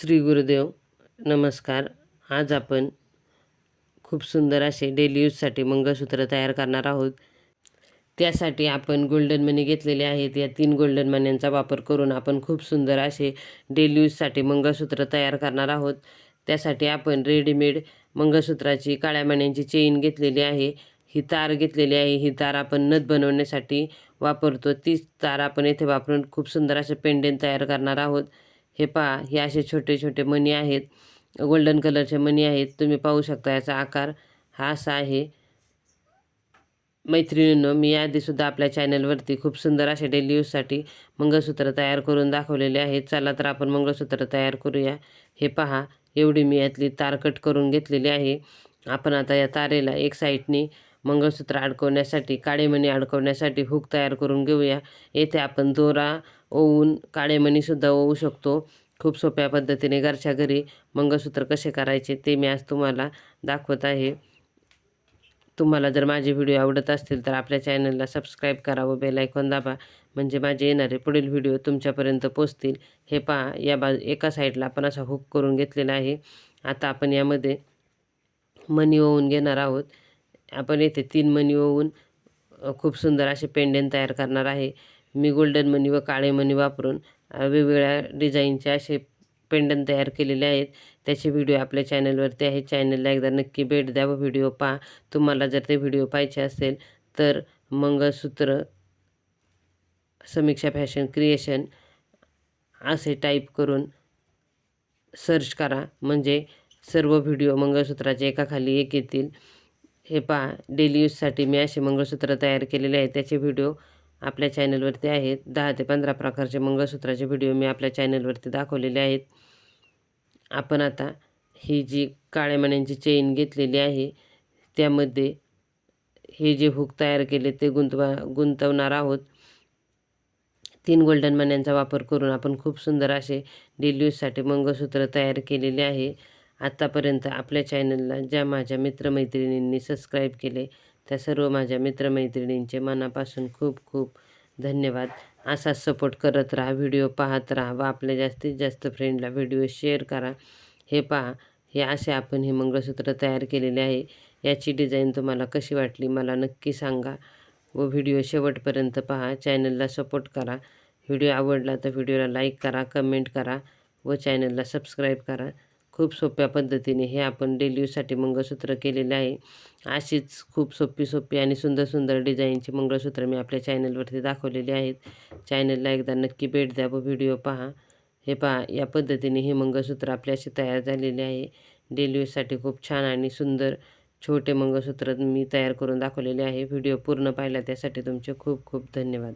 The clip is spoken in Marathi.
श्री गुरुदेव नमस्कार. आज आपण खूप सुंदर असे डेली यूजसाठी मंगळसूत्र तयार करणार आहोत. त्यासाठी आपण गोल्डन मनी घेतलेले आहेत. या तीन गोल्डन मण्यांचा वापर करून आपण खूप सुंदर असे डेली यूजसाठी मंगळसूत्र तयार करणार आहोत. त्यासाठी आपण रेडीमेड मंगळसूत्राची काळ्या मण्यांची चेन घेतलेली आहे. ही तार घेतलेली आहे. ही तार आपण नथ बनवण्यासाठी वापरतो. तीच तार आपण येथे वापरून खूप सुंदर असे पेंडेंट तयार करणार आहोत. हे पहा हे असे छोटे छोटे मणी आहेत. गोल्डन कलरचे मणी आहेत. तुम्ही पाहू शकता याचा आकार हा असा आहे. मैत्रिणींनो मी याआधीसुद्धा आपल्या चॅनलवरती खूप सुंदर असे डेली यूजसाठी मंगळसूत्र तयार करून दाखवलेले आहेत. चला तर आपण मंगळसूत्र तयार करूया. हे पहा एवढी मी यातली तार कट करून घेतलेली आहे. आपण आता या तारेला एक साईडनी मंगळसूत्र अडकवण्यासाठी काळेमणी अडकवण्यासाठी हुक तयार करून घेऊया. येथे आपण दोरा ओवून काळेमणीसुद्धा ओवू शकतो. खूप सोप्या पद्धतीने घरच्या घरी मंगळसूत्र कसे करायचे ते मी आज तुम्हाला दाखवत आहे. तुम्हाला जर माझे व्हिडिओ आवडत असतील तर आपल्या चॅनलला सबस्क्राईब करा व बेलायकॉन दाबा. म्हणजे माझे येणारे पुढील व्हिडिओ तुमच्यापर्यंत पोचतील हे पहा या बाजू एका साईडला आपण असा हुक करून घेतलेला आहे. आता आपण यामध्ये मनी ओवून घेणार आहोत. आपण येथे तीन मणी होऊन खूप सुंदर असे पेंडेंट तयार करणार आहे. मी गोल्डन मनी व काळे मणी वापरून वेगवेगळ्या डिझाईनचे असे पेंडन तयार केलेले आहेत. त्याचे व्हिडिओ आपल्या चॅनलवरती आहे. चॅनलला एकदा नक्की भेट द्या व व्हिडिओ पहा. तुम्हाला जर ते व्हिडिओ पाहिजे असेल तर मंगळसूत्र समीक्षा फॅशन क्रिएशन असे टाईप करून सर्च करा. म्हणजे सर्व व्हिडिओ मंगळसूत्राचे एकाखाली एक येतील. हे पहा डेली यूजसाठी मी असे मंगळसूत्र तयार केलेले आहेत त्याचे व्हिडिओ आपल्या चॅनलवरती आहेत. दहा ते पंधरा प्रकारचे मंगळसूत्राचे व्हिडिओ मी आपल्या चॅनलवरती दाखवलेले आहेत. आपण आता ही जी काळ्या मण्यांची चेन घेतलेली आहे त्यामध्ये हे जे हुक तयार केले ते गुंतवा गुंतवणार आहोत. तीन गोल्डन मण्यांचा वापर करून आपण खूप सुंदर असे डेली यूजसाठी मंगळसूत्र तयार केलेले आहे. आत्तापर्यंत आपल्या चॅनलला ज्या माझ्या मित्रमैत्रिणींनी सबस्क्राईब केले त्या सर्व माझ्या मित्रमैत्रिणींचे मनापासून खूप खूप धन्यवाद. असाच सपोर्ट करत राहा व्हिडिओ पाहत राहा व आपल्या जास्तीत जास्त फ्रेंडला व्हिडिओ शेअर करा. हे पहा हे असे आपण हे मंगळसूत्र तयार केलेले आहे. याची डिझाईन तुम्हाला कशी वाटली मला नक्की सांगा व व्हिडिओ शेवटपर्यंत पहा. चॅनलला सपोर्ट करा. व्हिडिओ आवडला तर व्हिडिओला लाईक करा कमेंट करा व चॅनलला सबस्क्राईब करा. खूप सोप्या पद्धतीने हे आपण डेली यूजसाठी मंगळसूत्र केलेले आहे. अशीच खूप सोपी सोपी आणि सुंदर सुंदर डिझाईनची मंगळसूत्र मी आपल्या चॅनलवरती दाखवलेली आहेत. चॅनलला एकदा नक्की भेट द्या व व्हिडिओ पहा. हे पहा या पद्धतीने हे मंगळसूत्र आपल्याशी तयार झालेले आहे. डेली यूजसाठी खूप छान आणि सुंदर छोटे मंगळसूत्र मी तयार करून दाखवलेले आहे. व्हिडिओ पूर्ण पाहिला त्यासाठी तुमचे खूप खूप धन्यवाद.